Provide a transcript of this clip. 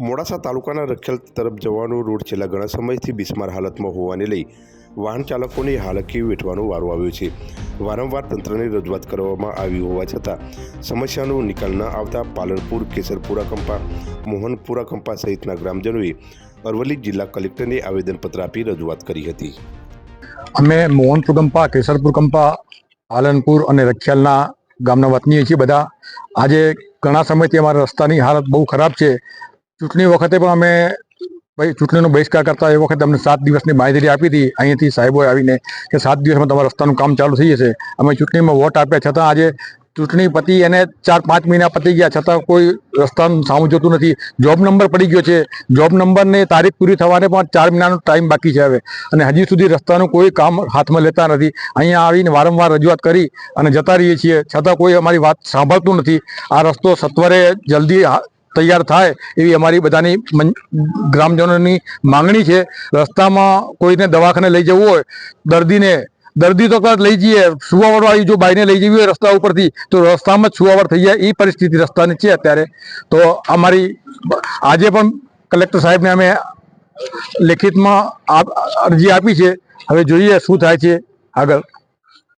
મોડાસા તાલુકાના રખેલ તરફ જવાનો રોડ છેલ્લા ઘણા સમયથી બિસ્માર હાલતમાં હોવાને લઈ વાહન ચાલકોની હાલકી વેઠવાનો વારો આવ્યો છે. વારંવાર તંત્રની રજૂઆત કરવામાં આવી હોવા છતાં સમસ્યાનો નિકાલ ન આવતા પાલનપુર, કેસરપુરા કંપા, મોહનપુરા કંપા સહિતના ગ્રામજનોએ અરવલ્લી જિલ્લા કલેક્ટરને આવેદનપત્ર આપી રજૂઆત કરી હતી. અમે મોહનપુર કંપા, કેસરપુર કંપા, પાલનપુર અને રખિયાલના ગામના વતનીએ છીએ. બધા આજે ઘણા સમયથી અમારા રસ્તાની હાલત બહુ ખરાબ છે. ચૂંટણી વખતે પણ અમે ભાઈ ચૂંટણીનો બહિષ્કાર કરતા એ વખતે અમને સાત દિવસની માહિતી આપી હતી. અહીંયાથી સાહેબોએ આવીને કે સાત દિવસમાં તમારા રસ્તાનું કામ ચાલુ થઈ જશે. અમે ચૂંટણીમાં વોટ આપ્યા છતાં આજે ચૂંટણી પતી એને ચાર પાંચ મહિના પતી ગયા છતાં કોઈ રસ્તાનું સામું જોતું નથી. જોબ નંબર પડી ગયો છે. જોબ નંબરની તારીખ પૂરી થવાને પણ ચાર મહિનાનો ટાઈમ બાકી છે હવે. અને હજી સુધી રસ્તાનું કોઈ કામ હાથમાં લેતા નથી. અહીંયા આવીને વારંવાર રજૂઆત કરી અને જતા રહીએ છીએ. છતાં કોઈ અમારી વાત સાંભળતું નથી. આ રસ્તો સત્વરે જલ્દી તૈયાર થાય એવી અમારી બધાની ગ્રામજનોની માંગણી છે. રસ્તામાં કોઈને દવાખાને લઈ જવું હોય, દર્દીને, દર્દી તો કદાચ લઈ જઈએ સુવાવડ વાળી જો બાઈને લઈ જવી હોય રસ્તા ઉપરથી, તો રસ્તામાં જ સુવાવર થઈ જાય એ પરિસ્થિતિ રસ્તાની છે અત્યારે. તો અમારી આજે પણ કલેક્ટર સાહેબને અમે લેખિતમાં અરજી આપી છે. હવે જોઈએ શું થાય છે આગળ.